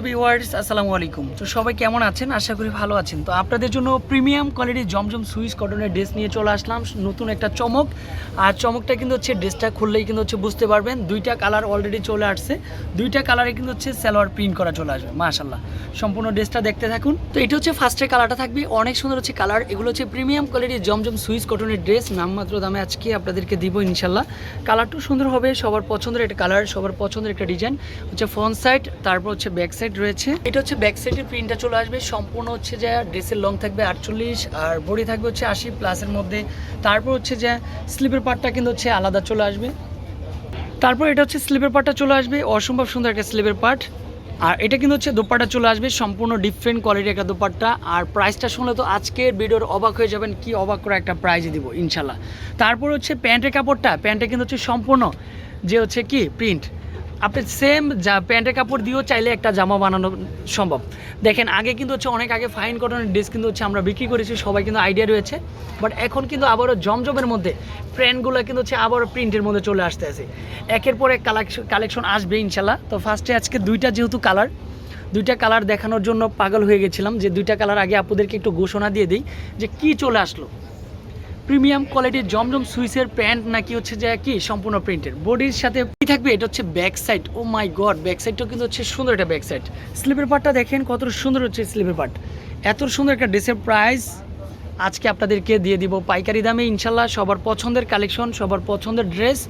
Viewers, আসসালামু আলাইকুম। তো সবাই কেমন আছেন? আশা করি ভালো আছেন। তো আপনাদের জন্য প্রিমিয়াম কোয়ালিটির জমজম সুইস কটনের ড্রেস নিয়ে চলে আসলাম। নতুন একটা চমক। আর চমকটা কিন্তু হচ্ছে ড্রেসটা খুললেই কিন্তু হচ্ছে বুঝতে পারবেন, দুইটা কালার অলরেডি চলে আসছে। দুইটা কালারে কিন্তু হচ্ছে সালোয়ার প্রিন্ট করা চলে আসবে মাশাল্লাহ সম্পূর্ণ ড্রেসটা দেখতে থাকুন। তো এটা হচ্ছে ফার্স্টের কালারটা থাকবে। অনেক সুন্দর হচ্ছে কালার। এগুলো হচ্ছে প্রিমিয়াম কোয়ালিটির জমজম সুইস কটনের ড্রেস। নামমাত্র দামে আজকে আপনাদেরকে দিব ইনশাল্লাহ কালারটাও সুন্দর হবে, সবার পছন্দের একটা কালার, সবার পছন্দের একটা ডিজাইন। হচ্ছে ফ্রন্ট সাইড তারপর হচ্ছে ব্যাক সাইড রয়েছে। এটা হচ্ছে ব্যাক সাইডের প্রিন্টটা চলে আসবে। সম্পূর্ণ হচ্ছে যে ড্রেসের লং থাকবে আটচল্লিশ, আর বডি থাকবে হচ্ছে আশি প্লাসের মধ্যে। তারপর হচ্ছে যে স্লিপের পার্টটা কিন্তু হচ্ছে আলাদা চলে আসবে। তারপর এটা হচ্ছে স্লিপের পার্টটা চলে আসবে। অসম্ভব সুন্দর একটা স্লিপের পার্ট আর এটা কিন্তু হচ্ছে দোপাট্টা চলে আসবে। সম্পূর্ণ ডিফারেন্ট কোয়ালিটির একটা দোপাট্টা। আর প্রাইসটা শুনলে তো আজকের ভিডিওর অবাক হয়ে যাবেন, কি অবাক করে একটা প্রাইজ দিব, ইনশাল্লাহ। তারপর হচ্ছে প্যান্টের কাপড়টা। প্যান্টে কিন্তু হচ্ছে সম্পূর্ণ যে হচ্ছে কি প্রিন্ট আপনি সেম যা প্যান্টের কাপড় দিয়েও চাইলে একটা জামা বানানো সম্ভব। দেখেন, আগে কিন্তু হচ্ছে অনেক আগে ফাইন কটনের ড্রেস কিন্তু হচ্ছে আমরা বিক্রি করেছি, সবাই কিন্তু আইডিয়া রয়েছে। বাট এখন কিন্তু আবারও জমজমের মধ্যে প্যান্টগুলো কিন্তু হচ্ছে আবারও প্রিন্টের মধ্যে চলে আসতে আছে। একের পর এক কালেকশন কালেকশন আসবে ইনশাল্লাহ। তো ফার্স্টে আজকে দুইটা যেহেতু কালার দুইটা কালার দেখানোর জন্য পাগল হয়ে গেছিলাম যে দুইটা কালার আগে আপুদেরকে একটু ঘোষণা দিয়ে দিই যে কি চলে আসলো। প্রিমিয়াম কোয়ালিটির জমজম সুইসের প্যান্ট নাকি হচ্ছে যে কি সম্পূর্ণ প্রিন্টের? বডির সাথে কি থাকবে? এটা হচ্ছে back side. Oh my god back সাইডটাও কিন্তু হচ্ছে সুন্দর একটা ব্যাক সাইড। স্লিপের পার্টটা দেখেন কত সুন্দর হচ্ছে স্লিপের পার্ট। এত সুন্দর একটা ড্রেসের প্রাইস আজকে আপনাদেরকে দিয়ে দিব পাইকারি দামে। ইনশাল্লাহ সবার পছন্দের কালেকশন, সবার পছন্দের ড্রেস।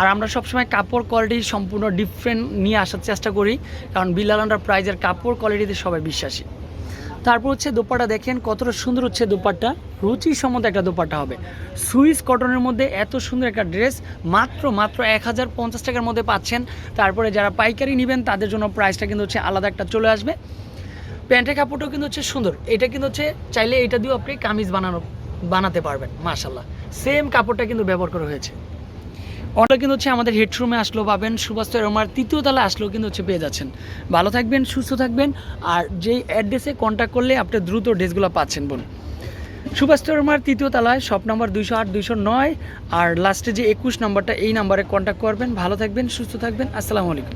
আর আমরা সবসময় কাপড় কোয়ালিটি সম্পূর্ণ ডিফারেন্ট নিয়ে আসার চেষ্টা করি। কারণ বিলাল আন্ডার প্রাইজের কাপড় কোয়ালিটিতে সবাই বিশ্বাসী। তারপর হচ্ছে দোপাট্টা দেখেন, কতটা সুন্দর হচ্ছে দোপাট্টা। রুচি সম্মত একটা দোপাট্টা হবে। সুইস কটনের মধ্যে এত সুন্দর একটা ড্রেস, মাত্র মাত্র এক হাজার পঞ্চাশ টাকার মধ্যে পাচ্ছেন। তারপরে যারা পাইকারি নেবেন, তাদের জন্য প্রাইসটা কিন্তু হচ্ছে আলাদা একটা চলে আসবে। প্যান্টের কাপড়টাও কিন্তু হচ্ছে সুন্দর। এটা কিন্তু হচ্ছে চাইলে এটা দিয়েও আপনি কামিজ বানানো, বানাতে পারবেন মাশাল্লাহ সেম কাপড়টা কিন্তু ব্যবহার করা হয়েছে। অর্ডার কিন্তু হচ্ছে আমাদের হেডরুমে আসলেও পাবেন সুভাষ রোমার তৃতীয় তলা আসলেও কিন্তু হচ্ছে পেয়ে যাচ্ছেন। ভালো থাকবেন, সুস্থ থাকবেন, আর যেই অ্যাড্রেসে কন্ট্যাক্ট করলে আপনি দ্রুত ড্রেসগুলো পাচ্ছেন বোন সুভাষ রোমার তৃতীয় তলায় শপ নাম্বার দুইশো আট, দুইশো নয়, আর লাস্টে যে একুশ নাম্বারটা এই নাম্বারে কন্ট্যাক্ট করবেন। ভালো থাকবেন, সুস্থ থাকবেন, আসসালামু আলাইকুম।